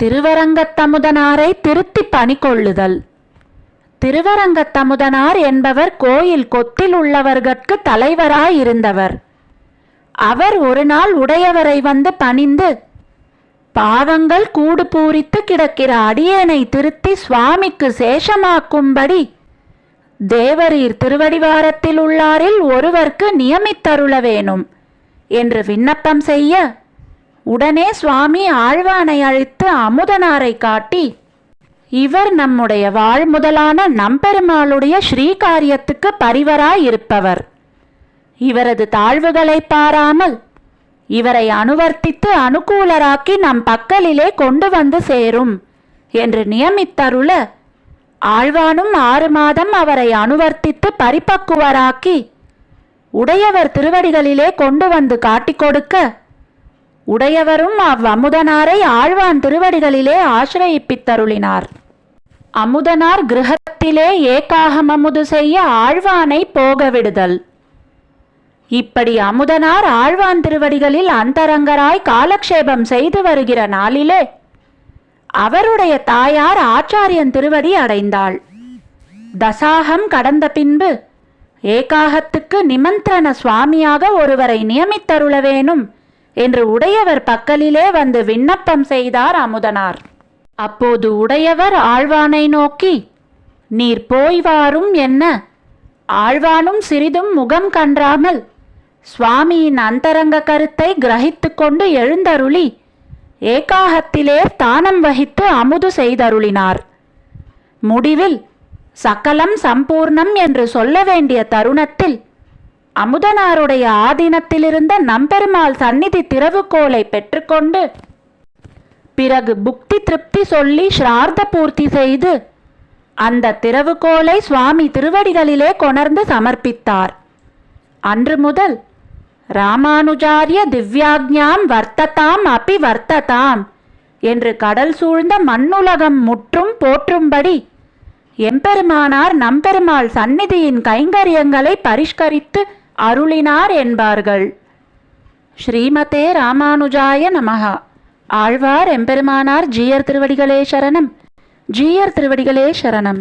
திருவரங்கத்தமுதனாரை திருத்தி பணி கொள்ளுதல் திருவரங்கத்தமுதனார் என்பவர் கோயில் கொத்தில் உள்ளவர்கட்கு தலைவராயிருந்தவர். அவர் ஒரு நாள் உடையவரை வந்து பணிந்து பாவங்கள் கூடு பூரித்து கிடக்கிற அடியேனை திருத்தி சுவாமிக்கு சேஷமாக்கும்படி தேவரீர் திருவடிவாரத்தில் உள்ளாரில் ஒருவர்க்கு நியமித்தருள வேணும் என்று விண்ணப்பம் செய்ய உடனே சுவாமி ஆழ்வானை அழைத்து அமுதனாரை காட்டி இவர் நம்முடைய வாழ்முதலான நம்பெருமாளுடைய ஸ்ரீகாரியத்துக்கு பரிவராயிருப்பவர் இவரது தாழ்வுகளை பாராமல் இவரை அனுவர்த்தித்து அனுகூலராக்கி நம் பக்கலிலே கொண்டு வந்து சேரும் என்று நியமித்தருள ஆழ்வானும் ஆறு மாதம் அவரை அனுவர்த்தித்து பரிபக்குவராக்கி உடையவர் திருவடிகளிலே கொண்டு வந்து காட்டிக் கொடுக்க உடையவரும் அவ்வமுதனாரை ஆழ்வான் திருவடிகளிலே ஆசிரயிப்பித்தருளினார். அமுதனார் கிரகத்திலே ஏகாகமமுது செய்ய ஆழ்வானை போக விடுதல். இப்படி அமுதனார் ஆழ்வான் திருவடிகளில் அந்தரங்கராய் காலக்ஷேபம் செய்து வருகிற நாளிலே அவருடைய தாயார் ஆச்சாரியன் திருவடி அடைந்தாள். தசாகம் கடந்த பின்பு ஏகாகத்துக்கு நிமந்திரண சுவாமியாக ஒருவரை நியமித்தருள வேணும் என்று உடையவர் பக்கலிலே வந்து விண்ணப்பம் செய்தார் அமுதனார். அப்போது உடையவர் ஆழ்வானை நோக்கி நீர் போய் வாரும் என்ன? ஆழ்வானும் சிறிதும் முகம் கன்றாமல் சுவாமியின் அந்தரங்க கருத்தை கிரகித்து கொண்டு எழுந்தருளி ஏகாகத்திலே தானம் வகித்து அமுது செய்தருளினார். முடிவில் சகலம் சம்பூர்ணம் என்று சொல்ல வேண்டிய தருணத்தில் அமுதனாருடைய ஆதீனத்திலிருந்த நம்பெருமாள் சந்நிதி திறவுகோலை பெற்றுக்கொண்டு பிறகு புக்தி திருப்தி சொல்லி ஸ்ரார்த்த பூர்த்தி செய்து அந்த திறவுகோலை சுவாமி திருவடிகளிலே கொணர்ந்து சமர்ப்பித்தார். அன்று முதல் ராமானுஜாரிய திவ்யாக்ஞாம் வர்த்ததாம் அபி வர்த்ததாம் என்று கடல் சூழ்ந்த மண்ணுலகம் முற்றும் போற்றும்படி எம்பெருமானார் நம்பெருமாள் சந்நிதியின் கைங்கரியங்களை பரிஷ்கரித்து அருளினார் என்பார்கள். ஸ்ரீமதே ராமானுஜாய நமஹா. ஆழ்வார் எம்பெருமானார் ஜீயர் திருவடிகளே சரணம். ஜீயர் திருவடிகளே சரணம்.